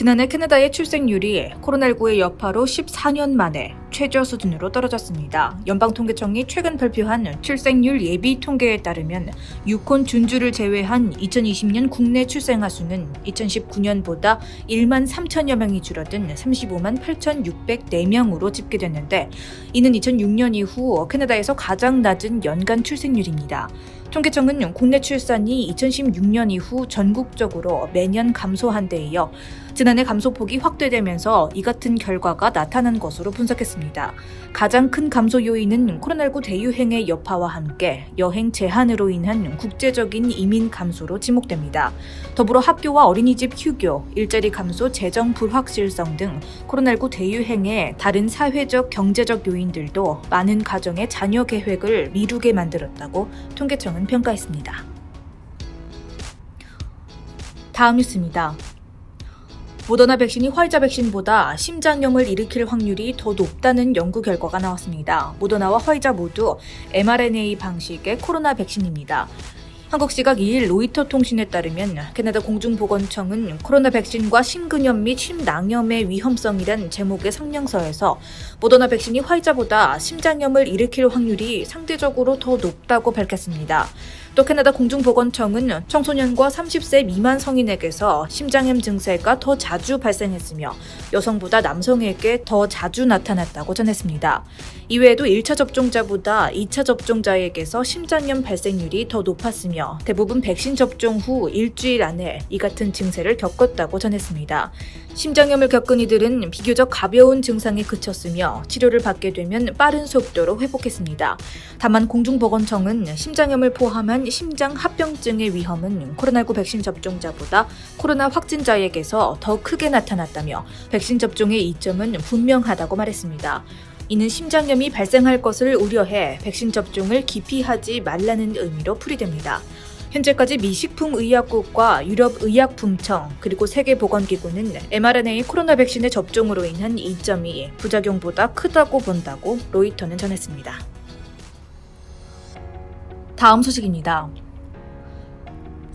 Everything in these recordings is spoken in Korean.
지난해 캐나다의 출생률이 코로나19의 여파로 14년 만에 최저 수준으로 떨어졌습니다. 연방통계청이 최근 발표한 출생률 예비 통계에 따르면 유콘 준주를 제외한 2020년 국내 출생아 수는 2019년보다 1만 3천여 명이 줄어든 35만 8,604명으로 집계됐는데 이는 2006년 이후 캐나다에서 가장 낮은 연간 출생률입니다. 통계청은 국내 출산이 2016년 이후 전국적으로 매년 감소한 데 이어 지난해 감소폭이 확대되면서 이 같은 결과가 나타난 것으로 분석했습니다. 가장 큰 감소 요인은 코로나19 대유행의 여파와 함께 여행 제한으로 인한 국제적인 이민 감소로 지목됩니다. 더불어 학교와 어린이집 휴교, 일자리 감소, 재정 불확실성 등 코로나19 대유행의 다른 사회적 경제적 요인들도 많은 가정의 자녀 계획을 미루게 만들었다고 통계청은 평가했습니다. 다음 뉴스입니다. 모더나 백신이 화이자 백신보다 심장염을 일으킬 확률이 더 높다는 연구 결과가 나왔습니다. 모더나와 화이자 모두 mRNA 방식의 코로나 백신입니다. 한국 시각 2일 로이터 통신에 따르면 캐나다 공중보건청은 코로나 백신과 심근염 및 심낭염의 위험성이란 제목의 성명서에서 모더나 백신이 화이자보다 심장염을 일으킬 확률이 상대적으로 더 높다고 밝혔습니다. 또 캐나다 공중보건청은 청소년과 30세 미만 성인에게서 심장염 증세가 더 자주 발생했으며 여성보다 남성에게 더 자주 나타났다고 전했습니다. 이외에도 1차 접종자보다 2차 접종자에게서 심장염 발생률이 더 높았으며 대부분 백신 접종 후 일주일 안에 이 같은 증세를 겪었다고 전했습니다. 심장염을 겪은 이들은 비교적 가벼운 증상에 그쳤으며 치료를 받게 되면 빠른 속도로 회복했습니다. 다만 공중보건청은 심장염을 포함한 심장 합병증의 위험은 코로나19 백신 접종자보다 코로나 확진자에게서 더 크게 나타났다며 백신 접종의 이점은 분명하다고 말했습니다. 이는 심장염이 발생할 것을 우려해 백신 접종을 기피하지 말라는 의미로 풀이됩니다. 현재까지 미 식품의약국과 유럽의약품청 그리고 세계보건기구는 mRNA 코로나 백신의 접종으로 인한 이점이 부작용보다 크다고 본다고 로이터는 전했습니다. 다음 소식입니다.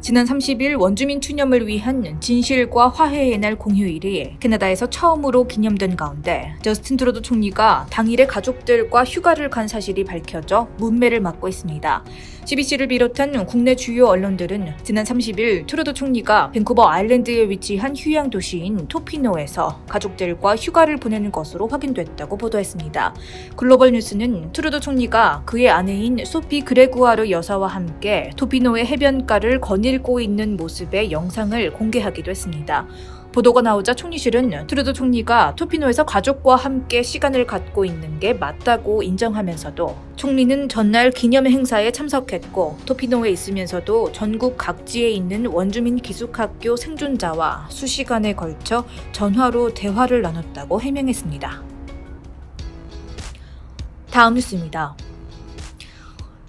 지난 30일 원주민 추념을 위한 진실과 화해의 날 공휴일이 캐나다에서 처음으로 기념된 가운데 저스틴 트루도 총리가 당일에 가족들과 휴가를 간 사실이 밝혀져 문매를 맞고 있습니다. CBC를 비롯한 국내 주요 언론들은 지난 30일 트루도 총리가 밴쿠버 아일랜드에 위치한 휴양 도시인 토피노에서 가족들과 휴가를 보내는 것으로 확인됐다고 보도했습니다. 글로벌 뉴스는 트루도 총리가 그의 아내인 소피 그레구아르 여사와 함께 토피노의 해변가를 거닐고 있는 모습의 영상을 공개하기도 했습니다. 보도가 나오자 총리실은 트루도 총리가 토피노에서 가족과 함께 시간을 갖고 있는 게 맞다고 인정하면서도 총리는 전날 기념 행사에 참석했고 토피노에 있으면서도 전국 각지에 있는 원주민 기숙학교 생존자와 수시간에 걸쳐 전화로 대화를 나눴다고 해명했습니다. 다음 뉴스입니다.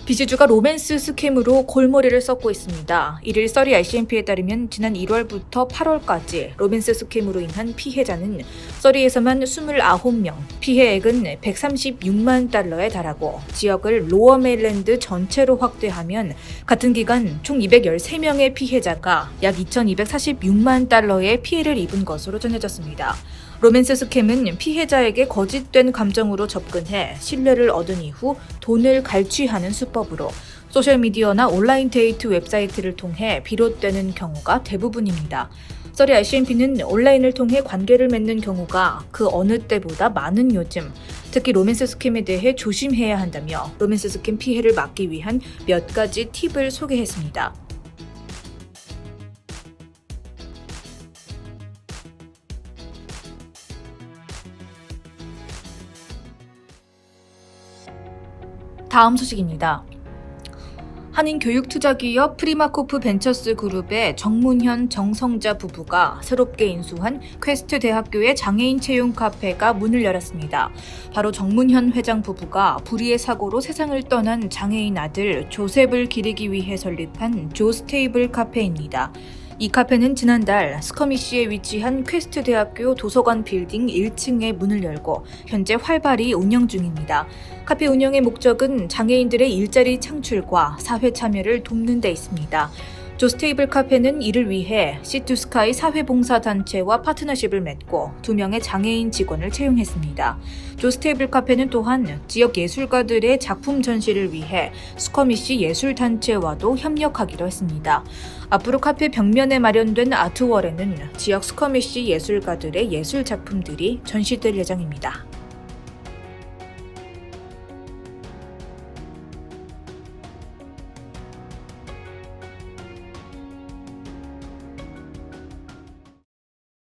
비즈주가 로맨스 스캠으로 골머리를 썩고 있습니다. 1일 써리 ICMP에 따르면 지난 1월부터 8월까지 로맨스 스캠으로 인한 피해자는 써리에서만 29명, 피해액은 136만 달러에 달하고 지역을 로어 메일랜드 전체로 확대하면 같은 기간 총 213명의 피해자가 약 2246만 달러의 피해를 입은 것으로 전해졌습니다. 로맨스 스캠은 피해자에게 거짓된 감정으로 접근해 신뢰를 얻은 이후 돈을 갈취하는 수법으로 소셜미디어나 온라인 데이트 웹사이트를 통해 비롯되는 경우가 대부분입니다. 써리 ICMP는 온라인을 통해 관계를 맺는 경우가 그 어느 때보다 많은 요즘, 특히 로맨스 스캠에 대해 조심해야 한다며 로맨스 스캠 피해를 막기 위한 몇 가지 팁을 소개했습니다. 다음 소식입니다. 한인 교육 투자 기업 프리마코프 벤처스 그룹의 정문현 정성자 부부가 새롭게 인수한 퀘스트 대학교의 장애인 채용 카페가 문을 열었습니다. 바로 정문현 회장 부부가 불의의 사고로 세상을 떠난 장애인 아들 조셉을 기리기 위해 설립한 조스테이블 카페입니다. 이 카페는 지난달 스커미시에 위치한 퀘스트 대학교 도서관 빌딩 1층에 문을 열고 현재 활발히 운영 중입니다. 카페 운영의 목적은 장애인들의 일자리 창출과 사회 참여를 돕는 데 있습니다. 조스테이블 카페는 이를 위해 시투스카이 사회봉사단체와 파트너십을 맺고 두 명의 장애인 직원을 채용했습니다. 조스테이블 카페는 또한 지역 예술가들의 작품 전시를 위해 스커미시 예술단체와도 협력하기로 했습니다. 앞으로 카페 벽면에 마련된 아트월에는 지역 스커미시 예술가들의 예술 작품들이 전시될 예정입니다.